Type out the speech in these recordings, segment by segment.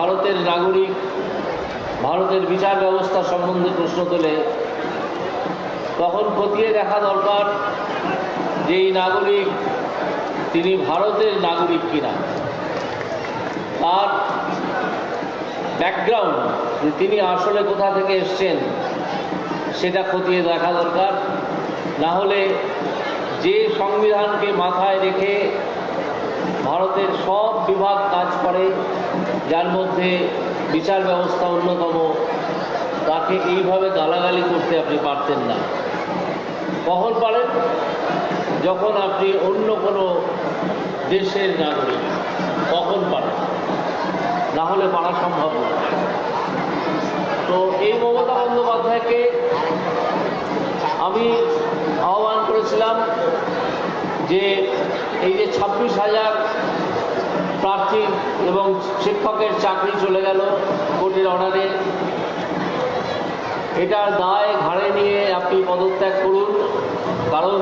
ভারতের নাগরিক, ভারতের বিচার ব্যবস্থা সম্বন্ধে প্রশ্ন তোলে, তখন খতিয়ে দেখা দরকার যে এই নাগরিক তিনি ভারতের নাগরিক কিনা। তার ব্যাকগ্রাউন্ড যে তিনি আসলে কোথা থেকে এসছেন, সেটা খতিয়ে দেখা দরকার। না হলে যে সংবিধানকে মাথায় রেখে ভারতের সব বিভাগ কাজ করে যার মধ্যে বিচার ব্যবস্থা অন্যতম, তাকে এইভাবে গালাগালি করতে আপনি পারতেন না। কখন পারেন? যখন আপনি অন্য কোনো দেশের নাগরিক, কখন পারেন? না হলে পারা সম্ভব না। তো এই মমতা বন্দ্যোপাধ্যায়কে আমি আহ্বান করেছিলাম যে এই যে ছাব্বিশ হাজার প্রার্থী এবং শিক্ষকের চাকরি চলে গেল কোর্টের অর্ডারে এটার দায় ঘাড়ে নিয়ে আপনি পদত্যাগ করুন, কারণ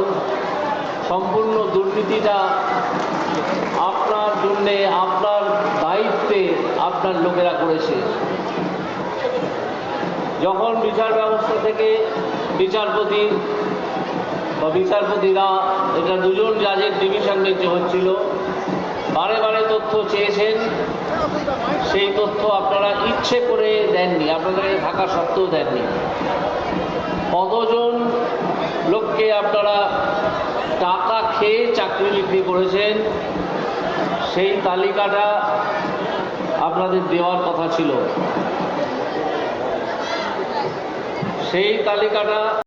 সম্পূর্ণ দুর্নীতিটা আপনার জন্যে, আপনার দায়িত্বে আপনার লোকেরা করেছে। যখন বিচার ব্যবস্থা থেকে বিচারপতি বা বিচারপতিরা, এটা দুজন জাজের ডিভিশন বেঞ্চে হচ্ছিল। তথ্য চেয়েছেন, সেই তথ্য আপনারা ইচ্ছে করে দেননি, আপনাদের থাকা সত্ত্বেও দেননি। কতজন লোককে আপনারা টাকা খেয়ে চাকরি বিক্রি করেছেন, সেই তালিকাটা আপনাদের দেওয়ার কথা ছিল। সেই তালিকাটা